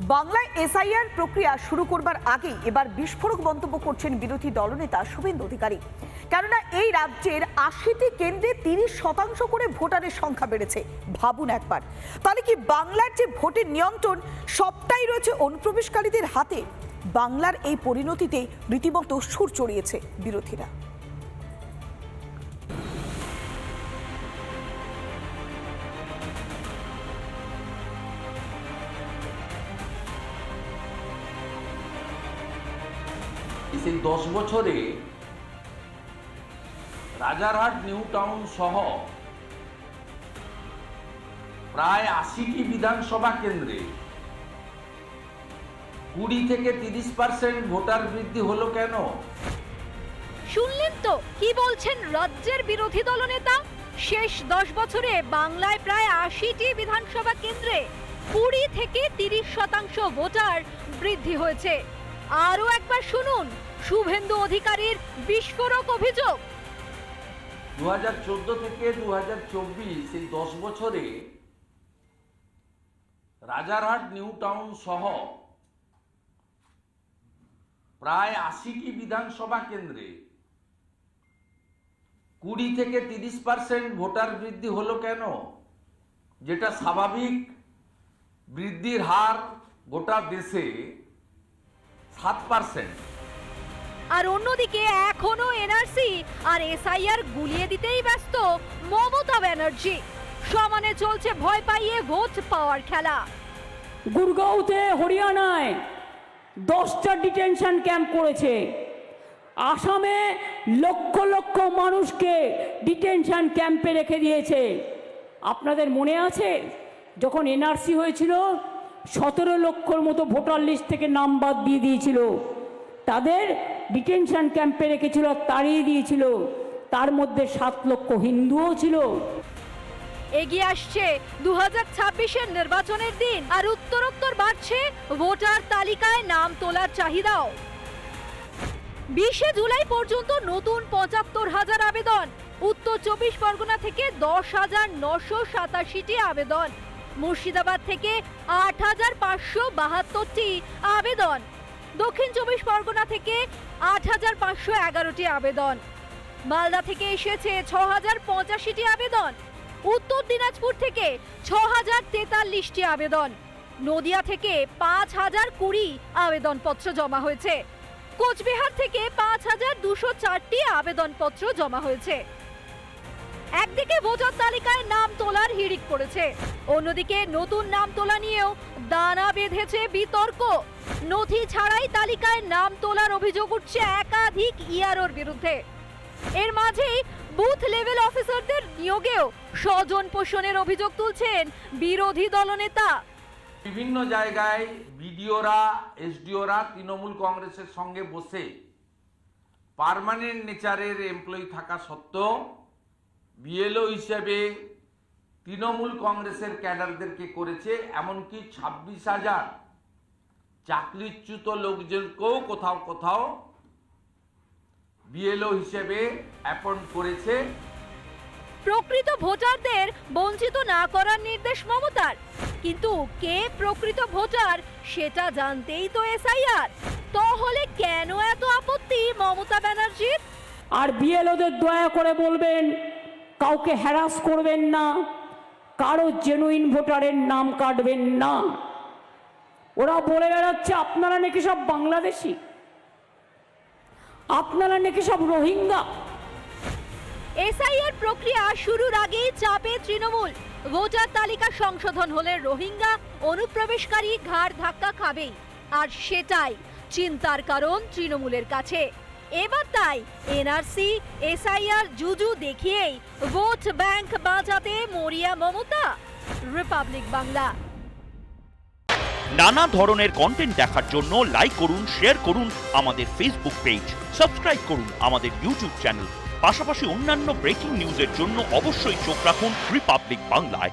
বাংলায় এসআইআর প্রক্রিয়া শুরু করবার আগেই এবার বিস্ফোরক মন্তব্য করছেন বিরোধী দলনেতা শুভেন্দু অধিকারী। কেননা এই রাজ্যের আশিটি কেন্দ্রে তিরিশ শতাংশ করে ভোটারের সংখ্যা বেড়েছে। ভাবুন একবার। তাহলে কি বাংলার যে ভোটের নিয়ন্ত্রণ, সবটাই রয়েছে অনুপ্রবেশকারীদের হাতে? বাংলার এই পরিণতিতে রীতিমতো সুর চড়িয়েছে বিরোধীরা। সেই দশ বছরে রাজারহাট, নিউ টাউন সহ প্রায় আশিটি বিধানসভা কেন্দ্রে কুড়ি থেকে তিরিশ পার্সেন্ট ভোটার বৃদ্ধি হলো কেন? শুনলেন তো, কি বলছেন রাজ্যের বিরোধী দলনেতা? শেষ দশ বছরে বাংলায় প্রায় আশিটি বিধানসভা কেন্দ্রে কুড়ি থেকে তিরিশ শতাংশ ভোটার বৃদ্ধি হয়েছে। আরও একবার শুনুন, শুভেন্দু অধিকারীর বিস্ফোরক অভিযোগ। দু হাজার চোদ্দ থেকে দু হাজার চব্বিশ এই দশ বছরে রাজারহাট, নিউ টাউন সহ প্রায় আশিটি বিধানসভা কেন্দ্রে কুড়ি থেকে তিরিশ পার্সেন্ট ভোটার বৃদ্ধি হলো কেন? যেটা স্বাভাবিক বৃদ্ধির হার গোটা দেশে সাত পার্সেন্ট আর অন্যদিকে এখনও এনআরসি আর এসআইআর গুলিয়ে দিতেই ব্যস্ত মমতা ব্যানার্জি। সমানে চলছে ভয় পাইয়ে ভোট পাওয়ার খেলা। গুরগাঁওতে হরিয়ানায় দশটা ডিটেনশন ক্যাম্প করেছে। আসামে লক্ষ লক্ষ মানুষকে ডিটেনশন ক্যাম্পে রেখে দিয়েছে। আপনাদের মনে আছে যখন এনআরসি হয়েছিল সতেরো লক্ষর মতো ভোটার লিস্ট থেকে নাম বাদ দিয়ে দিয়েছিল। তাদের ডিটেনশন ক্যাম্পে রেখেছিল, তাড়িয়ে দিয়েছিল। তার মধ্যে সাত লক্ষ হিন্দুও ছিল। এগিয়ে আসছে দু হাজার নির্বাচনের দিন আর উত্তরোত্তর বাড়ছে ভোটার তালিকায় নাম তোলার চাহিদাও। বিশে জুলাই পর্যন্ত নতুন পঁচাত্তর হাজার আবেদন, উত্তর চব্বিশ পরগনা থেকে দশ হাজার নশো সাতাশিটি আবেদন। মুর্শিদাবাদ থেকে আট হাজার পাঁচশো বাহাত্তরটি আবেদন। দক্ষিণ চব্বিশ পরগনা থেকে আট হাজার পাঁচশো এগারোটি আবেদন। মালদা থেকে এসেছে ছ হাজার পঁচাশিটি আবেদন। উত্তর দিনাজপুর থেকে ছ হাজার তেতাল্লিশটি আবেদন। নদিয়া থেকে পাঁচ হাজার কুড়ি আবেদনপত্র জমা হয়েছে। কোচবিহার থেকে পাঁচ হাজার দুশো চারটি আবেদনপত্র জমা হয়েছে। একদিকে ভোটার তালিকায় নাম তোলার হিড়িক পড়েছে, অন্যদিকে নতুন নাম তোলা নিয়েও দানা বেঁধেছে বিতর্ক। নথি ছাড়াই তালিকায় নাম তোলার অভিযোগ উঠছে একাধিক ইয়ারোর বিরুদ্ধে। এর মাঝেই বুথ লেভেল অফিসারদের নিয়োগেও স্বজন পোষণের অভিযোগ তুলছেন বিরোধী দলনেতা। বিভিন্ন জায়গায় বিডিওরা, এসডিওরা তৃণমূল কংগ্রেসের সঙ্গে বসে পার্মানেন্ট নেচারের এমপ্লয়ি থাকা সত্ত্বেও বিএলও হিসেবে তৃণমূল কংগ্রেসের ক্যাডারদেরকে করেছে এমনকি ছাব্বিশ হাজার চাকরিচ্যুত লোকজনকেও কোথাও কোথাও বিএলও হিসেবে অ্যাপয়েন্ট করেছে। প্রকৃত ভোটারদের বঞ্চিত না করার নির্দেশ মমতার। কিন্তু কে প্রকৃত ভোটার সেটা জানতেই তো এসআইআর। তাহলে কেন এত আপত্তি মমতা ব্যানার্জির? আর বিএলওদের দয়া করে বলবেন কাউকে হ্যারাস করবেন না। কারও জেনুইন ভোটারের নাম কাটবেন না। ওরা বলে বেড়াচ্ছে, আপনারা নাকি সব বাংলাদেশি? আপনারা নাকি সব রোহিঙ্গা? এসআইআর প্রক্রিয়া শুরুর আগেই চাপে তৃণমূল। ভোটার তালিকা সংশোধন হলে রোহিঙ্গা অনুপ্রবেশকারী ঘাড় ধাক্কা খাবেই। আর সেটাই চিন্তার কারণ তৃণমূলের কাছে। এবার তাই এনআরসি, এসআইআর জুজু দেখিয়েই ভোট ব্যাংক বাঁচাতে মরিয়া মমতা, রিপাবলিক বাংলা। নানা ধরনের কন্টেন্ট দেখার জন্য লাইক করুন শেয়ার করুন আমাদের ফেসবুক পেজ সাবস্ক্রাইব করুন আমাদের ইউটিউব চ্যানেল পাশাপাশি অন্যান্য ব্রেকিং নিউজের জন্য অবশ্যই চোখ রাখুন রিপাবলিক বাংলায়